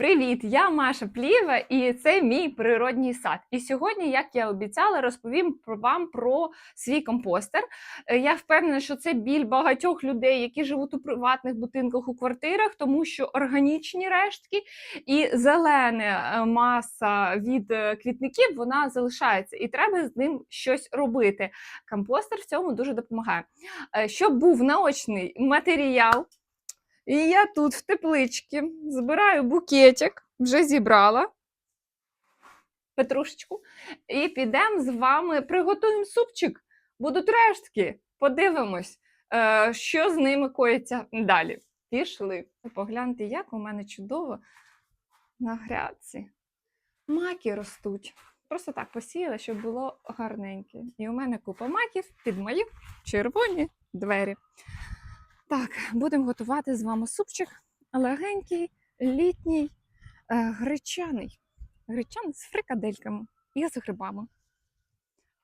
Привіт! Я Маша Пліва, і це мій природній сад. І сьогодні, як я обіцяла, розповім вам про свій компостер. Е, Я впевнена, що це біль багатьох людей, які живуть у приватних будинках у квартирах, тому що органічні рештки і зелена е, маса від е, квітників вона залишається, і треба з ним щось робити. Компостер в цьому дуже допомагає. Щоб був наочний матеріал. І я тут в тепличці збираю букетик, вже зібрала петрушечку. І підемо з вами, приготуємо супчик. Будуть рештки. Подивимось, е, що з ними коїться далі. Пішли. Погляньте, як у мене чудово на грядці. Маки ростуть. Просто так посіяла, щоб було гарненьке. І у мене купа маків під мої червоні двері. Так, будемо готувати з вами супчик легенький, літній, е, гречаний. Гречаний з фрикадельками і з грибами.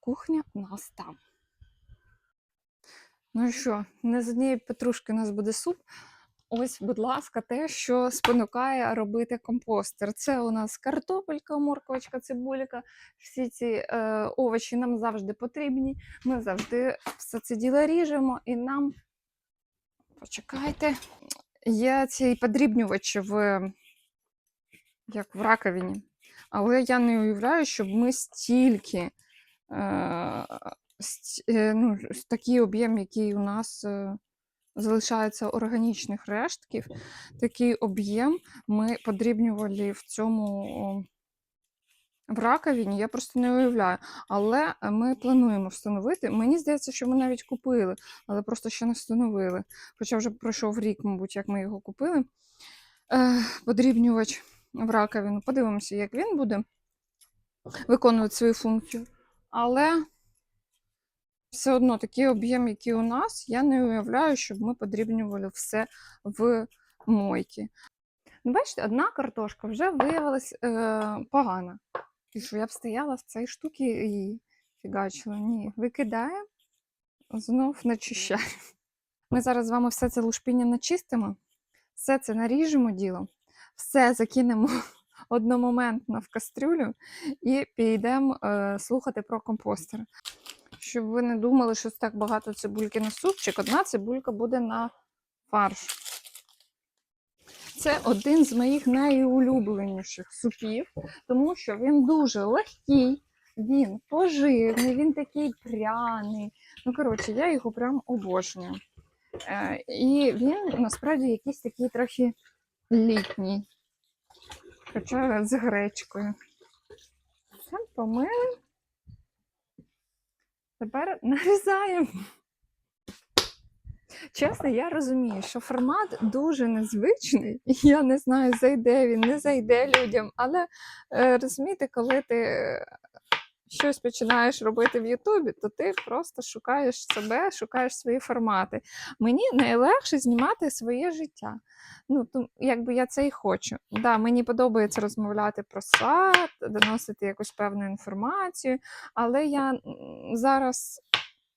Кухня у нас там. Ну що, не з однієї петрушки у нас буде суп. Ось, будь ласка, те, що спонукає робити компостер. Це у нас картопелька, морковочка, цибулька. Всі ці е, овочі нам завжди потрібні. Ми завжди все це діло ріжемо і нам Почекайте. Є цей подрібнювач в, як в раковині. Але я не уявляю, щоб ми стільки, е, ст- е, ну, такий об'єм, який у нас е, залишається органічних рештків, такий об'єм ми подрібнювали в цьому в раковині. Я просто не уявляю. Але ми плануємо встановити. Мені здається, що ми навіть купили, але просто ще не встановили. Хоча вже пройшов рік, мабуть, як ми його купили. Е, подрібнювач в раковину. Подивимося, як він буде виконувати свою функцію. Але все одно такий об'єм, який у нас, я не уявляю, щоб ми подрібнювали все в мойки. Бачите, одна картошка вже виявилась е, погана. І що я б стояла в цій штуці і фігачила. Ні, викидає, знов начищає. Ми зараз з вами все це лушпіння начистимо, все це наріжемо діло, все закинемо одномоментно в кастрюлю і підемо е, слухати про компостер. Щоб ви не думали, що так багато цибульки на супчик, одна цибулька буде на фарш. Це один з моїх найулюбленіших супів, тому що він дуже легкий, він поживний, він такий пряний. Ну, коротше, я його прям обожнюю. Е, і він насправді якийсь такий трохи літній. Хоча з гречкою. Все помили. Тепер нарізаємо. Чесно, я розумію, що формат дуже незвичний. Я не знаю, зайде він, не зайде людям. Але е, розумієте, коли ти е, щось починаєш робити в Ютубі, то ти просто шукаєш себе, шукаєш свої формати. Мені найлегше знімати своє життя. Ну, то, якби я це і хочу. Да, мені подобається розмовляти про сад, доносити якусь певну інформацію, але я зараз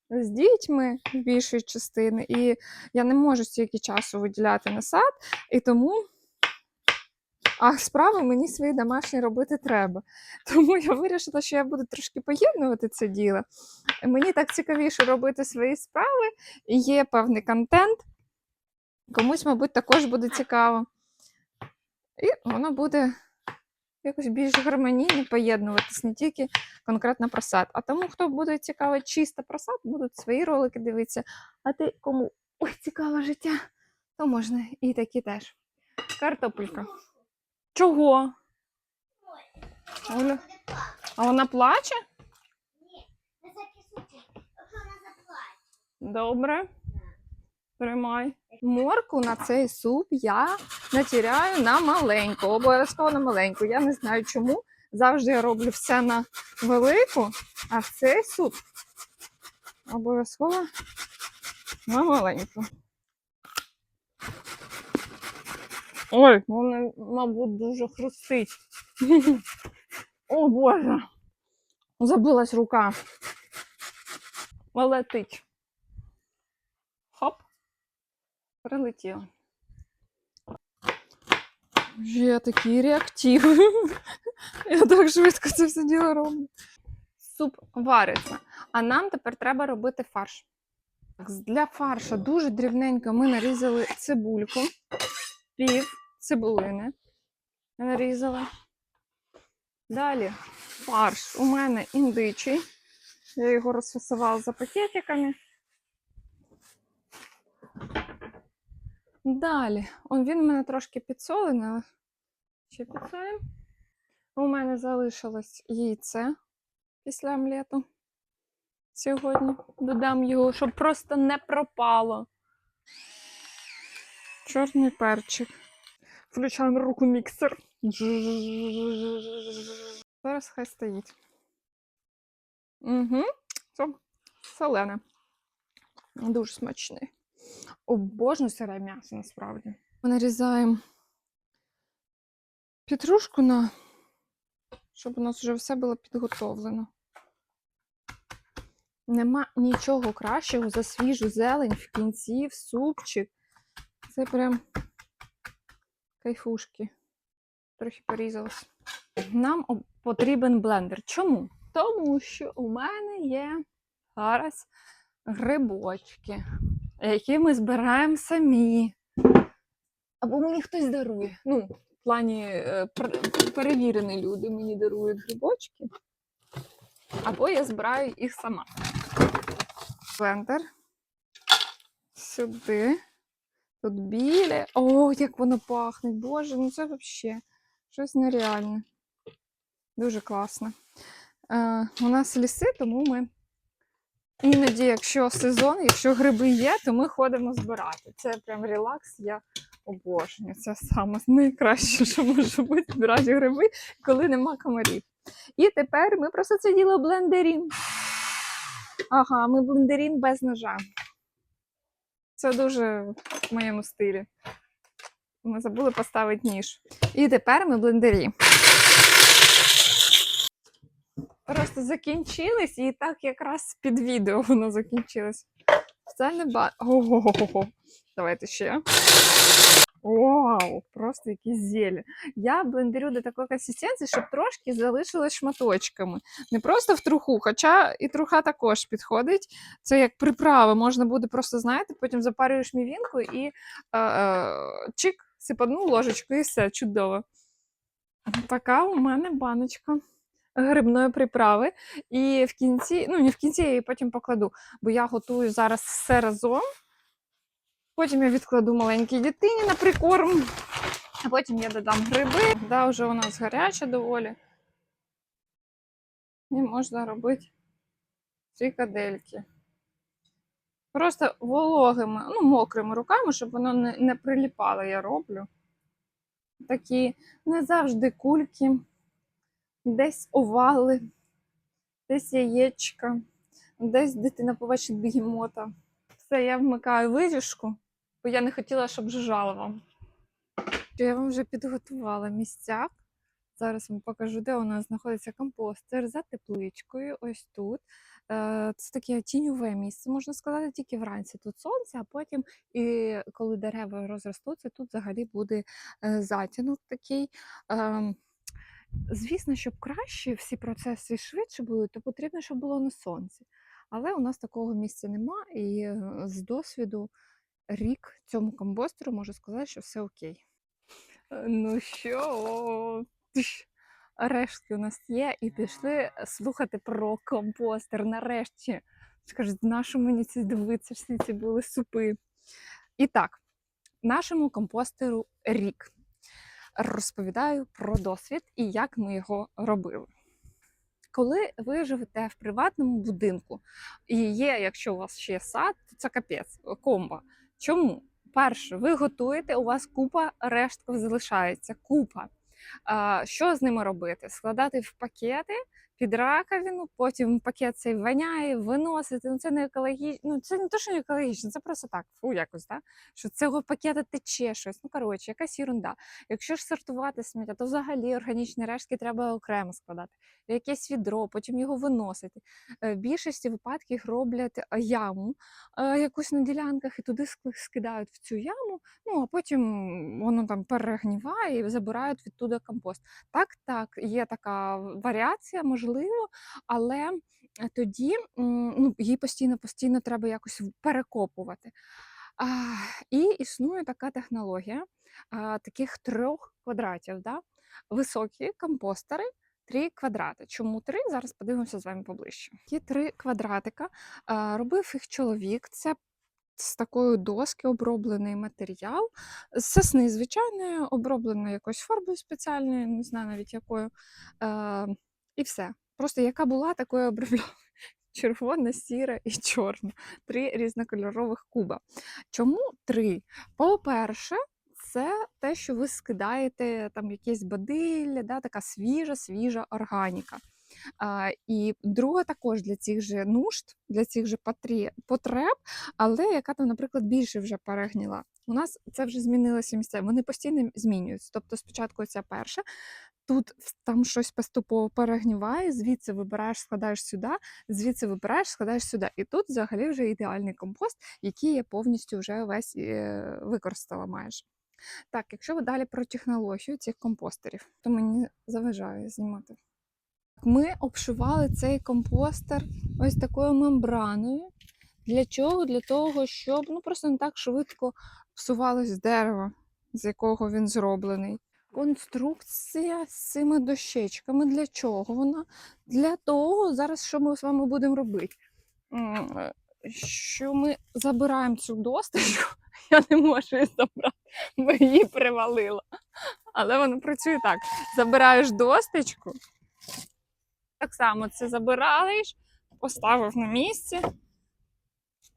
з дітьми більшої частини, і я не можу стільки часу виділяти на сад, і тому. А справи мені свої домашні робити треба. Тому я вирішила, що я буду трошки поєднувати це діло. Мені так цікавіше робити свої справи, є певний контент. Комусь, мабуть, також буде цікаво. І воно буде якось більш гармонійно поєднуватись не тільки конкретно про сад. А тому, хто буде цікавий чисто про сад, будуть свої ролики дивитися. А ти кому ой, цікаве життя, то можна і такі теж. Картопелька. Чого? Оля? А вона плаче? На всякий случай, вона заплаче. Добре. Тримай. Морку на цей суп я натіряю на маленьку, обов'язково на маленьку. Я не знаю чому. Завжди я роблю все на велику, а в цей суп обов'язково на маленьку. Ой, вона, мабуть, дуже хрустить. О Боже! Забилась рука. Летить. Хоп. Прилетіла. Я такий реактив. Я так швидко це все діло роблю. Суп вариться. А нам тепер треба робити фарш. Для фарша дуже дрібненько ми нарізали цибульку, пів цибулини нарізали. Далі фарш у мене індичий. Я його розфасувала за пакетиками. Далі, он він у мене трошки підсолений, але ще підсолимо. У мене залишилось яйце після омлету. Сьогодні додам його, щоб просто не пропало. Чорний перчик. Включаємо руку міксер. Зараз хай стоїть. Угу. Солене. Дуже смачний. Обожнюю сире м'ясо насправді. Ми нарізаємо петрушку на, щоб у нас вже все було підготовлено. Нема нічого кращого за свіжу зелень в кінці, в супчик. Це прям кайфушки. Трохи порізалось. Нам потрібен блендер. Чому? Тому що у мене є зараз грибочки, які ми збираємо самі. Або мені хтось дарує. Ну, в плані е, перевірені люди мені дарують грибочки. Або я збираю їх сама. Блендер. Сюди. Тут біле. О, як воно пахне. Боже, ну це взагалі щось нереальне. Дуже класно. Е, у нас ліси, тому ми іноді, якщо сезон, якщо гриби є, то ми ходимо збирати. Це прям релакс. Я обожнюю. Це саме найкраще, що може бути збирати гриби, коли нема комарів. І тепер ми просто це діло блендерім. Ага, ми блендерім без ножа. Це дуже в моєму стилі. Ми забули поставити ніж. І тепер ми блендері. Просто закінчились, і так якраз під відео воно закінчилось. Це не ба. Ого. Давайте ще. Вау, просто якісь зелі. Я блендерю до такої консистенції, щоб трошки залишилось шматочками. Не просто в труху, хоча і труха також підходить. Це як приправа. Можна буде просто, знаєте, потім запарюєш мівінку і е, е, чик, сипадну ложечку і все, чудово. Така у мене баночка грибної приправи. І в кінці, ну не в кінці, я її потім покладу, бо я готую зараз все разом. Потім я відкладу маленькій дитині на прикорм, а потім я додам гриби. Да, вже у нас гаряча доволі. І можна робити фрикадельки. Просто вологими, ну, мокрими руками, щоб воно не, не приліпало, я роблю. Такі не завжди кульки, десь овали, десь яєчка, десь дитина побачить бігемота. Все, я вмикаю витяжку, бо я не хотіла, щоб жужжало вам. Я вам вже підготувала місця. Зараз вам покажу, де у нас знаходиться компостер за тепличкою, ось тут. Е, Це таке тіньове місце, можна сказати, тільки вранці тут сонце, а потім, і коли дерева розростуться, тут взагалі буде е, затінок такий. Звісно, щоб краще всі процеси швидше були, то потрібно, щоб було на сонці. Але у нас такого місця нема, і е, з досвіду рік цьому компостеру можу сказати, що все окей. Е, Ну що, рештки у нас є, і пішли слухати про компостер. Нарешті. Скажуть, нащо мені це дивитися, всі ці були супи. І так, нашому компостеру рік. Розповідаю про досвід і як ми його робили. Коли ви живете в приватному будинку, і є, якщо у вас ще є сад, то це капець, комба. Чому? Перше, ви готуєте, у вас купа рештків залишається, купа. Що з ними робити? Складати в пакети, під раковину, потім пакет цей воняє, виносити. Ну це не екологічно. Ну це не то, що не екологічно, це просто так, фу, якось, да? що цього пакета тече щось. Ну коротше, якась ерунда. Якщо ж сортувати сміття, то взагалі органічні рештки треба окремо складати. Якесь відро, потім його виносити. Е, В більшості випадків роблять е, яму е, якусь на ділянках і туди скидають в цю яму, ну а потім воно там перегніває і забирають відтуди компост. Так, так, є така варіація, можливо, але е, тоді ну, її постійно постійно треба якось перекопувати. А, і існує така технологія а, таких трьох квадратів. Да? Високі компостери, три квадрати. Чому три? Зараз подивимося з вами поближче. Ті три квадратика а, робив їх чоловік. Це з такої доски оброблений матеріал, з сосни звичайної, обробленої якоюсь фарбою спеціальною, не знаю навіть якою. Е, і все. Просто яка була, такою обробляв. Червона, сіра і чорна. Три різнокольорових куба. Чому три? По-перше, це те, що ви скидаєте там якесь бадилля, да, така свіжа, свіжа органіка. А, і друга також для цих же нужд, для цих же потреб, але яка там, наприклад, більше вже перегніла. У нас це вже змінилося місця. Вони постійно змінюються. Тобто, спочатку ця перша, тут там щось поступово перегніває, звідси вибираєш, складаєш сюди, звідси вибираєш, складаєш сюди. І тут взагалі вже ідеальний компост, який я повністю вже весь е, використала майже. Так, якщо ви далі про технологію цих компостерів, то мені заважає знімати. Ми обшивали цей компостер ось такою мембраною. Для чого? Для того, щоб ну, просто не так швидко псувалось дерево, з якого він зроблений. Конструкція з цими дощечками. Для чого вона? Для того, зараз що ми з вами будемо робити? Що ми забираємо цю досточку, я не можу її забрати, бо її привалило. Але воно працює так: забираєш досточку, так само це забираєш, поставив на місце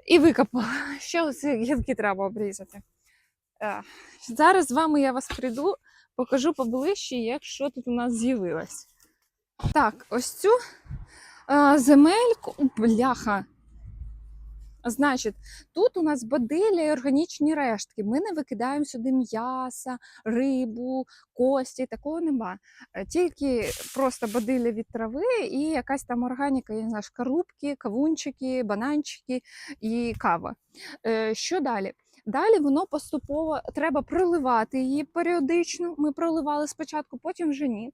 і викопав. Ще оці гілки треба обрізати. Е, Зараз з вами я вас прийду, покажу поближче, як що тут у нас з'явилось. Так, ось цю е, земельку. Бляха. Значить, тут у нас бадилля і органічні рештки. Ми не викидаємо сюди м'яса, рибу, кості, такого нема. Е, Тільки просто бадилля від трави і якась там органіка, я не знаю, шкарубки, кавунчики, бананчики і кава. Е, Що далі? Далі воно поступово треба проливати її періодично. Ми проливали спочатку, потім вже ні.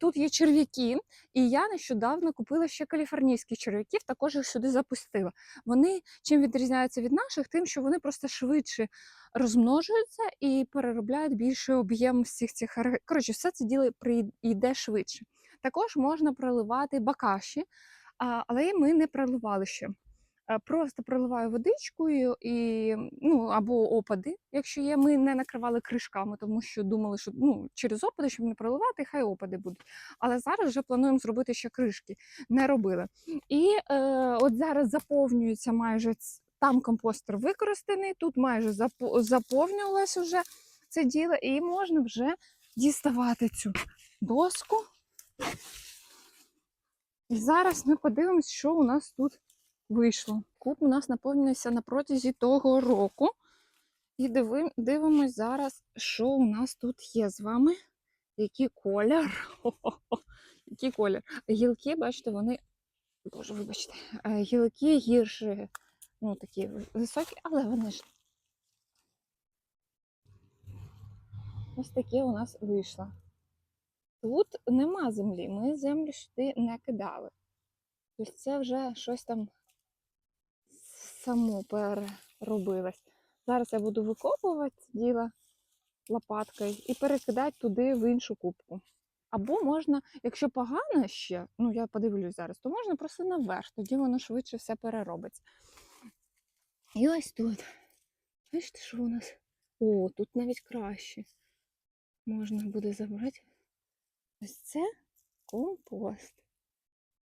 Тут є черв'яки, і я нещодавно купила ще каліфорнійських черв'яків, також їх сюди запустила. Вони чим відрізняються від наших, тим, що вони просто швидше розмножуються і переробляють більший об'єм всіх цих ор- Коротше, все це діло йде швидше. Також можна проливати бакаші, але ми не проливали ще. Е, Просто проливаю водичкою і ну або опади, якщо є. Ми не накривали кришками, тому що думали, що ну через опади, щоб не проливати, хай опади будуть. Але зараз вже плануємо зробити ще кришки. Не робили. І е, от зараз заповнюється майже там компостер використаний, тут майже запо- заповнювалось вже це діло, і можна вже діставати цю доску. І зараз ми подивимось, що у нас тут вийшло. Куб у нас наповнився на протязі того року. І диви, дивимось зараз, що у нас тут є з вами. Який колір. Який колір. Гілки, бачите, вони. Боже, вибачте, е, гілки гірші, ну такі високі, але вони ж. Ось таке у нас вийшло. Тут нема землі, ми землю сюди не кидали. Тобто це вже щось там само переробилось. Зараз я буду викопувати діло лопаткою і перекидати туди в іншу кубку. Або можна, якщо погано ще, ну я подивлюсь зараз, то можна просто наверх, тоді воно швидше все переробиться. І ось тут. Бачите, що у нас? О, тут навіть краще. Можна буде забрати. Ось це компост.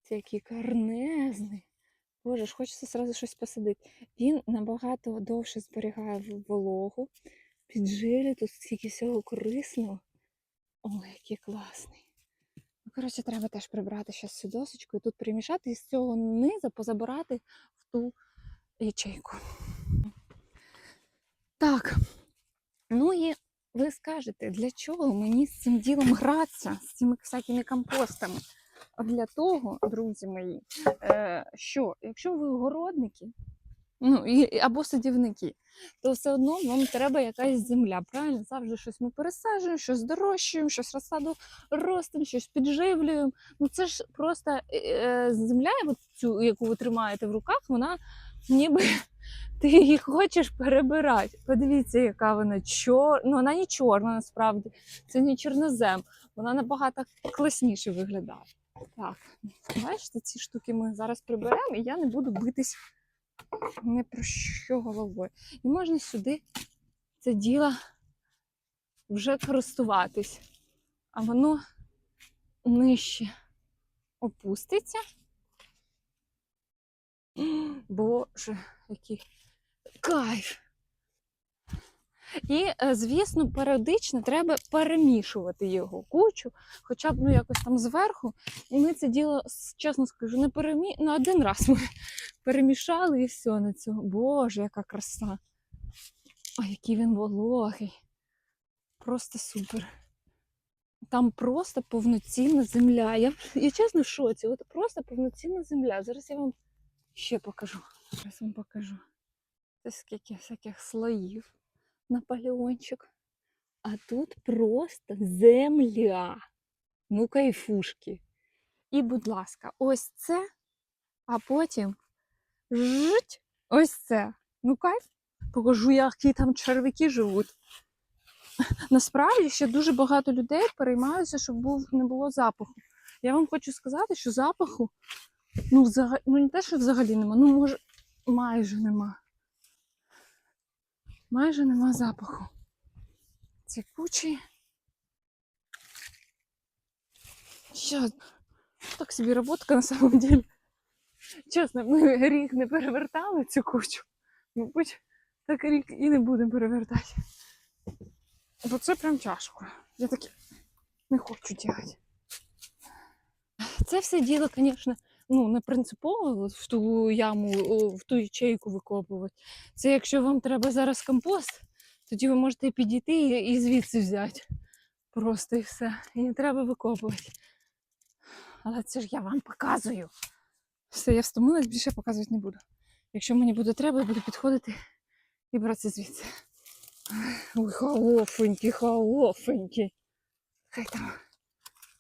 Це який карнезний. Боже ж, хочеться зразу щось посадити. Він набагато довше зберігає вологу, піджилі, тут стільки всього корисного. Ой, який класний. Ну, коротше, треба теж прибрати ще цю досочку і тут перемішати і з цього низу позабирати в ту ячейку. Так. Ну і ви скажете, для чого мені з цим ділом гратися, з цими всякими компостами? А Для того, друзі мої, е, що якщо ви огородники, ну і, або садівники, то все одно вам треба якась земля. Правильно? Завжди щось ми пересаджуємо, щось дорощуємо, щось розсаду ростимо, щось підживлюємо. Ну це ж просто е, е, земля, цю, яку ви тримаєте в руках, вона ніби ти її хочеш перебирати. Подивіться, яка вона чор... Ну, вона не чорна насправді, це не чорнозем. Вона набагато класніше виглядає. Так, бачите, ці штуки ми зараз приберемо, і я не буду битись не про що головою. І можна сюди це діло вже користуватись, а воно нижче опуститься. Боже, який кайф! І, е, звісно, періодично треба перемішувати його кучу, хоча б ну, якось там зверху. І ми це діло, чесно скажу, не перемі... на один раз ми перемішали і все на цього. Боже, яка краса! А який він вологий. Просто супер. Там просто повноцінна земля. Я, я чесно в шоці. От просто повноцінна земля. Зараз я вам ще покажу. Зараз вам покажу. Це скільки всяких слоїв. Наполеончик. А тут просто земля. Ну, кайфушки. І, будь ласка, ось це, а потім жить ось це. Ну, кайф. Покажу, які там червяки живуть. Насправді ще дуже багато людей переймаються, щоб був, не було запаху. Я вам хочу сказати, що запаху, ну, взагалі, ну не те, що взагалі нема, ну може майже нема. Майже нема запаху. Ці кучі. Що? Так собі роботка на самом деле. Чесно, ми рік не перевертали цю кучу. Мабуть, так рік і не будемо перевертати. Бо це прям тяжко. Я таке не хочу робити. Це все діло, звісно, ну, не принципово в ту яму, в ту ячейку викопувати. Це якщо вам треба зараз компост, тоді ви можете підійти і, звідси взяти. Просто і все. І не треба викопувати. Але це ж я вам показую. Все, я встомилась, більше показувати не буду. Якщо мені буде треба, я буду підходити і брати звідси. Ой, холофенький, холофенький. Хай там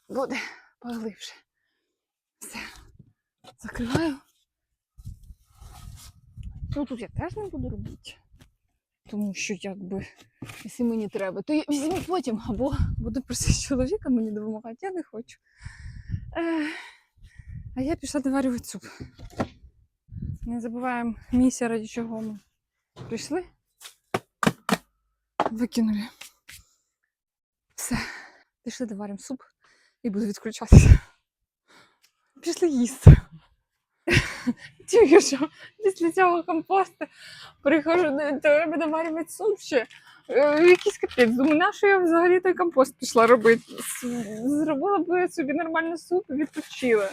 буде поглибше. Все. Закриваю. Ну тут я теж не буду робити. Тому що, якби, якщо мені треба, то я візьму потім, або буду просити чоловіка мені допомагати, я не хочу. Е, а я пішла доварювати суп. Не забуваємо місія, раді чого ми прийшли. Викинули. Все. Пішли доваримо суп і буду відключатися. Пішли їсти. Тільки що після цього компосту приходжу до треба доварювати суп ще. Якийсь капець. Думаю, на що я взагалі той компост пішла робити? Зробила б собі нормальний суп і відпочила.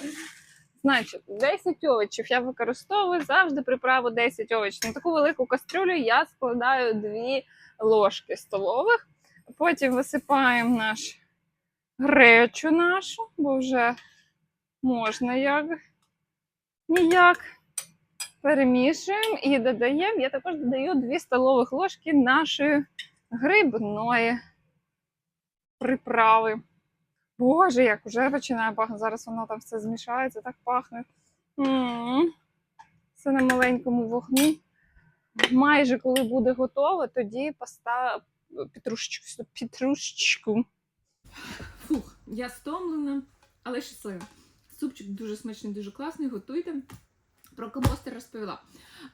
Значить, 10 овочів я використовую завжди приправу 10 овочів. На таку велику кастрюлю я складаю 2 ложки столових. Потім висипаємо наш гречу нашу, бо вже можна як ніяк. Перемішуємо і додаємо. Я також додаю 2 столових ложки нашої грибної приправи. Боже, як вже починає пахнути. Зараз воно там все змішається, так пахне. М. Це на маленькому вогні. Майже коли буде готово, тоді постав петрушечку. Фух, я стомлена, але щаслива. Супчик дуже смачний, дуже класний. Готуйте. Про компостер розповіла.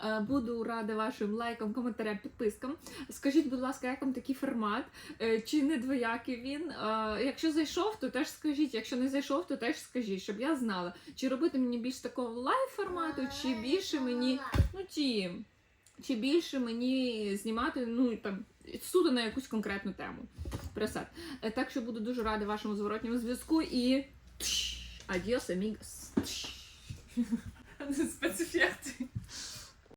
Е, Буду рада вашим лайкам, коментарям, підпискам. Скажіть, будь ласка, як вам такий формат? Е, Чи не двоякий він? Е, Якщо зайшов, то теж скажіть. Якщо не зайшов, то теж скажіть, щоб я знала, чи робити мені більш такого лайв формату, чи більше мені ну ті, чи більше мені знімати, ну там суто на якусь конкретну тему. Е, Так що буду дуже рада вашому зворотньому зв'язку і Адіос, амігос. Спецефекти.